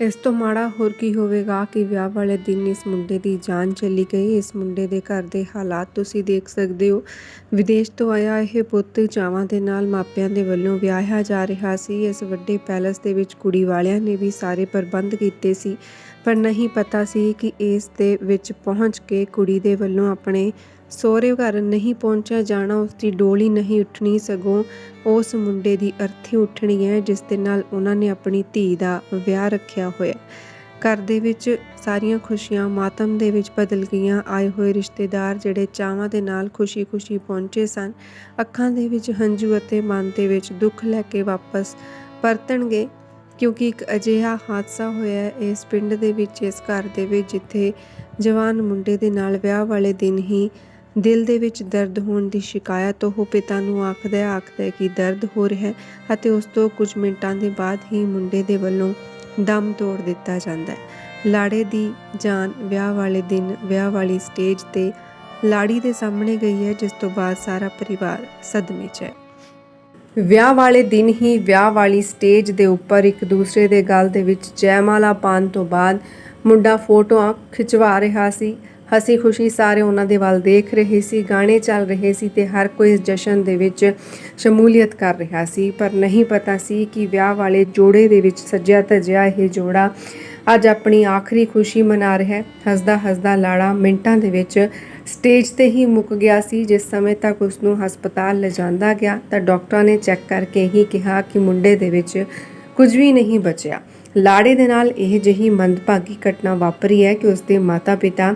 ਇਸ ਤੋਂ ਮਾੜਾ ਹੋਰ ਕੀ ਹੋਵੇਗਾ ਕਿ ਵਿਆਹ ਵਾਲੇ ਦਿਨ ਇਸ ਮੁੰਡੇ ਦੀ ਜਾਨ ਚਲੀ ਗਈ। ਇਸ ਮੁੰਡੇ ਦੇ ਘਰ ਦੇ ਹਾਲਾਤ ਤੁਸੀਂ ਦੇਖ ਸਕਦੇ ਹੋ। ਵਿਦੇਸ਼ ਤੋਂ ਆਇਆ ਇਹ ਪੁੱਤ ਚਾਵਾਂ ਦੇ ਨਾਲ ਮਾਪਿਆਂ ਦੇ ਵੱਲੋਂ ਵਿਆਹਿਆ ਜਾ ਰਿਹਾ ਸੀ। ਇਸ ਵੱਡੇ ਪੈਲਸ ਦੇ ਵਿੱਚ ਕੁੜੀ ਵਾਲਿਆਂ ਨੇ ਵੀ ਸਾਰੇ ਪ੍ਰਬੰਧ ਕੀਤੇ ਸੀ। ਪਰ ਨਹੀਂ ਪਤਾ ਸੀ ਕਿ ਇਸ ਦੇ ਵਿੱਚ ਪਹੁੰਚ ਕੇ ਕੁੜੀ ਦੇ ਵੱਲੋਂ ਆਪਣੇ ਸਹੁਰੇ ਘਰ ਨਹੀਂ ਪਹੁੰਚਿਆ ਜਾਣਾ ਉਸ ਦੀ ਡੋਲੀ ਨਹੀਂ ਉੱਠਣੀ ਸਗੋਂ ਉਸ ਮੁੰਡੇ ਦੀ ਅਰਥੀ ਉੱਠਣੀ ਹੈ, ਜਿਸ ਦੇ ਨਾਲ ਉਹਨਾਂ ਨੇ ਆਪਣੀ ਧੀ ਦਾ ਵਿਆਹ ਰੱਖਿਆ ਹੋਇਆ। ਘਰ ਦੇ ਵਿੱਚ ਸਾਰੀਆਂ ਖੁਸ਼ੀਆਂ ਮਾਤਮ ਦੇ ਵਿੱਚ ਬਦਲ ਗਈਆਂ, ਆਏ ਹੋਏ ਰਿਸ਼ਤੇਦਾਰ ਜਿਹੜੇ ਚਾਵਾਂ ਦੇ ਨਾਲ ਖੁਸ਼ੀ-ਖੁਸ਼ੀ ਪਹੁੰਚੇ ਸਨ, ਅੱਖਾਂ ਦੇ ਵਿੱਚ ਹੰਝੂ ਅਤੇ ਮਨ ਦੇ ਵਿੱਚ ਦੁੱਖ ਲੈ ਕੇ ਵਾਪਸ ਪਰਤਣਗੇ, ਕਿਉਂਕਿ ਇੱਕ ਅਜਿਹਾ ਹਾਦਸਾ ਹੋਇਆ ਇਸ ਪਿੰਡ ਦੇ ਵਿੱਚ, ਇਸ ਘਰ ਦੇ ਵਿੱਚ, ਜਿੱਥੇ ਜਵਾਨ ਮੁੰਡੇ ਦੇ ਨਾਲ ਵਿਆਹ ਵਾਲੇ ਦਿਨ ਹੀ ਦਿਲ ਦੇ ਵਿੱਚ ਦਰਦ ਹੋਣ ਦੀ ਸ਼ਿਕਾਇਤ, ਉਹ ਪਿਤਾ ਨੂੰ ਆਖਦਾ ਹੈ ਆਖਦਾ ਹੈ ਕਿ ਦਰਦ ਹੋ ਰਿਹਾ ਹੈ ਅਤੇ ਉਸ ਤੋਂ ਕੁਝ ਮਿੰਟਾਂ ਦੇ ਬਾਅਦ ਹੀ ਮੁੰਡੇ ਦੇ ਵੱਲੋਂ ਦਮ ਤੋੜ ਦਿੱਤਾ ਜਾਂਦਾ ਹੈ। ਲਾੜੇ ਦੀ ਜਾਨ ਵਿਆਹ ਵਾਲੇ ਦਿਨ, ਵਿਆਹ ਵਾਲੀ ਸਟੇਜ ਤੇ ਲਾੜੀ ਦੇ ਸਾਹਮਣੇ ਗਈ ਹੈ, ਜਿਸ ਤੋਂ ਬਾਅਦ ਸਾਰਾ ਪਰਿਵਾਰ ਸਦਮੇ 'ਚ ਹੈ। ਵਿਆਹ ਵਾਲੇ ਦਿਨ ਹੀ ਵਿਆਹ ਵਾਲੀ ਸਟੇਜ ਦੇ ਉੱਪਰ ਇੱਕ ਦੂਸਰੇ ਦੇ ਗਲ ਦੇ ਵਿੱਚ ਜੈਮਾਲਾ ਪਾਉਣ ਤੋਂ ਬਾਅਦ ਮੁੰਡਾ ਫੋਟੋਆਂ ਖਿਚਵਾ ਰਿਹਾ ਸੀ। ਹਸੀ ਖੁਸ਼ੀ ਸਾਰੇ ਉਹਨਾਂ ਦੇ ਵੱਲ ਦੇਖ ਰਹੇ ਸੀ, ਗਾਣੇ ਚੱਲ ਰਹੇ ਸੀ ਤੇ ਹਰ ਕੋਈ ਇਸ ਜਸ਼ਨ ਦੇ ਵਿੱਚ ਸ਼ਮੂਲੀਅਤ ਕਰ ਰਿਹਾ ਸੀ। ਪਰ ਨਹੀਂ ਪਤਾ ਸੀ ਕਿ ਵਿਆਹ ਵਾਲੇ ਜੋੜੇ ਦੇ ਵਿੱਚ ਸੱਜਿਆ ਧਜਿਆ ਇਹ ਜੋੜਾ ਅੱਜ ਆਪਣੀ ਆਖਰੀ ਖੁਸ਼ੀ ਮਨਾ ਰਿਹਾ ਹੈ। ਹੱਸਦਾ ਹੱਸਦਾ ਲਾੜਾ ਮਿੰਟਾਂ ਦੇ ਵਿੱਚ ਸਟੇਜ ਤੇ ਹੀ ਮੁੱਕ ਗਿਆ ਸੀ। ਜਿਸ ਸਮੇਂ ਤੱਕ ਉਸ ਨੂੰ ਹਸਪਤਾਲ ਲਿਜਾਂਦਾ ਗਿਆ, ਤਾਂ ਡਾਕਟਰਾਂ ਨੇ ਚੈੱਕ ਕਰਕੇ ਹੀ ਕਿਹਾ ਕਿ ਮੁੰਡੇ ਦੇ ਵਿੱਚ ਕੁਝ ਵੀ ਨਹੀਂ ਬਚਿਆ। ਲਾੜੇ ਦੇ ਨਾਲ ਇਹ ਜਿਹੀ ਮੰਦਭਾਗੀ ਘਟਨਾ ਵਾਪਰੀ ਹੈ ਕਿ ਉਸ ਦੇ ਮਾਤਾ-ਪਿਤਾ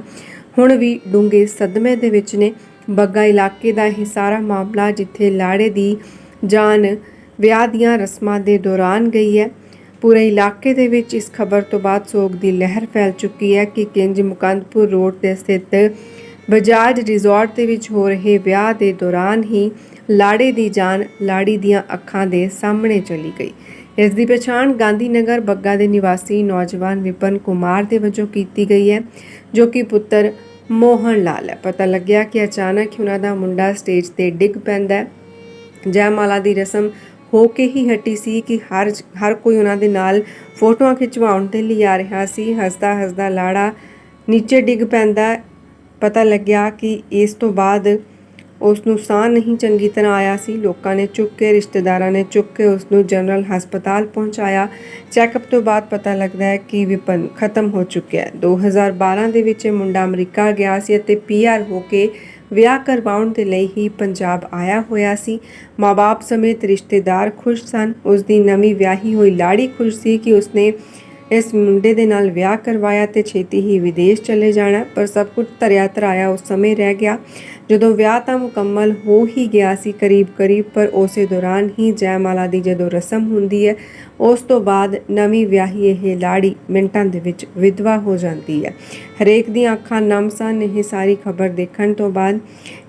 ਹੁਣ ਵੀ ਡੂੰਘੇ ਸਦਮੇ ਦੇ ਵਿੱਚ ਨੇ। ਬੱਗਾ ਇਲਾਕੇ ਦਾ ਇਹ ਸਾਰਾ ਮਾਮਲਾ ਜਿੱਥੇ ਲਾੜੇ ਦੀ ਜਾਨ ਵਿਆਹ ਦੀਆਂ ਰਸਮਾਂ ਦੇ ਦੌਰਾਨ ਗਈ ਹੈ। ਪੂਰੇ ਇਲਾਕੇ ਦੇ ਵਿੱਚ ਇਸ ਖਬਰ ਤੋਂ ਬਾਅਦ ਸੋਗ ਦੀ ਲਹਿਰ ਫੈਲ ਚੁੱਕੀ ਹੈ ਕਿ ਕਿੰਜ ਮੁਕੰਦਪੁਰ ਰੋਡ ਤੇ ਸਥਿਤ ਬਜਾਜ ਰਿਜ਼ੋਰਟ ਦੇ ਵਿੱਚ ਹੋ ਰਹੇ ਵਿਆਹ ਦੇ ਦੌਰਾਨ ਹੀ ਲਾੜੇ ਦੀ ਜਾਨ ਲਾੜੀ ਦੀਆਂ ਅੱਖਾਂ ਦੇ ਸਾਹਮਣੇ ਚਲੀ ਗਈ। ਇਸ ਦੀ ਪਛਾਣ ਗਾਂਧੀ ਨਗਰ ਬੱਗਾ ਦੇ ਨਿਵਾਸੀ ਨੌਜਵਾਨ ਵਿਪਨ ਕੁਮਾਰ ਦੇ ਵਜੋਂ ਕੀਤੀ ਗਈ ਹੈ, ਜੋ ਕਿ ਪੁੱਤਰ ਮੋਹਨ ਲਾਲ ਹੈ। ਪਤਾ ਲੱਗਿਆ ਕਿ ਅਚਾਨਕ ਹੀ ਉਹਨਾਂ ਦਾ ਮੁੰਡਾ ਸਟੇਜ ਤੇ ਡਿੱਗ ਪੈਂਦਾ ਹੈ। ਜੈਮਾਲਾ ਦੀ ਰਸਮ ਹੋ ਕੇ ਹੀ ਹਟੀ ਸੀ ਕਿ ਹਰ ਹਰ ਕੋਈ ਉਹਨਾਂ ਦੇ ਨਾਲ ਫੋਟੋਆਂ ਖਿਚਵਾਉਣ ਦੇ ਲਈ ਆ ਰਿਹਾ ਸੀ। ਹੱਸਦਾ ਹੱਸਦਾ ਲਾੜਾ ਨੀਚੇ ਡਿੱਗ ਪੈਂਦਾ ਪਤਾ ਲੱਗਿਆ ਕਿ ਇਸ ਤੋਂ ਬਾਅਦ ਉਸ ਨੂੰ ਸਾਹ ਨਹੀਂ ਚੰਗੀ ਤਰ੍ਹਾਂ ਆਇਆ ਸੀ। ਲੋਕਾਂ ਨੇ ਚੁੱਕ ਕੇ, ਰਿਸ਼ਤੇਦਾਰਾਂ ਨੇ ਚੁੱਕ ਕੇ ਉਸ ਨੂੰ ਜਨਰਲ ਹਸਪਤਾਲ ਪਹੁੰਚਾਇਆ। ਚੈੱਕਅਪ ਤੋਂ ਬਾਅਦ ਪਤਾ ਲੱਗਦਾ ਹੈ ਕਿ ਵਿਪਨ ਖਤਮ ਹੋ ਚੁੱਕਿਆ ਹੈ। 2012 ਦੇ ਵਿੱਚ ਇਹ ਮੁੰਡਾ ਅਮਰੀਕਾ ਗਿਆ ਸੀ ਅਤੇ ਪੀਆਰ ਹੋ ਕੇ ਵਿਆਹ ਕਰਵਾਉਣ ਦੇ ਲਈ ਹੀ ਪੰਜਾਬ ਆਇਆ ਹੋਇਆ ਸੀ। ਮਾਪੇ ਸਮੇਤ ਰਿਸ਼ਤੇਦਾਰ ਖੁਸ਼ ਸਨ। ਉਸ ਦੀ ਨਵੀਂ ਵਿਆਹੀ ਹੋਈ ਲਾੜੀ ਖੁਸ਼ ਸੀ ਕਿ ਉਸਨੇ ਇਸ ਮੁੰਡੇ ਦੇ ਨਾਲ ਵਿਆਹ ਕਰਵਾਇਆ ਤੇ ਛੇਤੀ ਹੀ ਵਿਦੇਸ਼ ਚਲੇ ਜਾਣਾ, ਪਰ ਸਭ ਕੁਝ ਧਰਿਆ ਧਰਾਇਆ ਉਸ ਸਮੇਂ ਰਹਿ ਗਿਆ। ਜਦੋਂ ਵਿਆਹ ਤਾਂ ਮੁਕੰਮਲ ਹੋ ਹੀ ਗਿਆ ਸੀ ਕਰੀਬ ਕਰੀਬ, ਪਰ ਉਸੇ ਦੌਰਾਨ ਹੀ ਜੈਮਾਲਾ ਦੀ ਜਦੋਂ ਰਸਮ ਹੁੰਦੀ ਹੈ, ਉਸ ਤੋਂ ਬਾਅਦ ਨਵੀਂ ਵਿਆਹੀ ਇਹ ਲਾੜੀ ਮਿੰਟਾਂ ਦੇ ਵਿੱਚ ਵਿਧਵਾ ਹੋ ਜਾਂਦੀ ਹੈ। ਹਰੇਕ ਦੀਆਂ ਅੱਖਾਂ ਨਮ ਸਨ। ਇਹ ਸਾਰੀ ਖਬਰ ਦੇਖਣ ਤੋਂ ਬਾਅਦ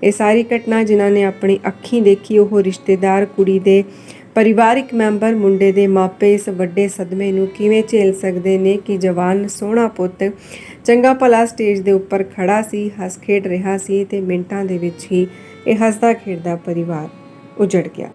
ਇਹ ਸਾਰੀ ਘਟਨਾ ਜਿਨ੍ਹਾਂ ਨੇ ਆਪਣੀ ਅੱਖੀਂ ਦੇਖੀ, ਉਹ ਰਿਸ਼ਤੇਦਾਰ, ਕੁੜੀ ਦੇ ਪਰਿਵਾਰਿਕ ਮੈਂਬਰ ਮੁੰਡੇ ਦੇ ਮਾਪੇ ਇਸ ਵੱਡੇ ਸਦਮੇ ਨੂੰ ਕਿਵੇਂ ਝੇਲ ਸਕਦੇ ਨੇ ਕਿ ਜਵਾਨ ਸੋਹਣਾ ਪੁੱਤ ਚੰਗਾ ਭਲਾ ਸਟੇਜ ਦੇ ਉੱਪਰ ਖੜਾ ਸੀ, ਹੱਸ ਖੇਡ ਰਿਹਾ ਸੀ ਤੇ ਮਿੰਟਾਂ ਦੇ ਵਿੱਚ ਹੀ ਇਹ ਹੱਸਦਾ ਖੇਡਦਾ ਪਰਿਵਾਰ ਉਜੜ ਗਿਆ।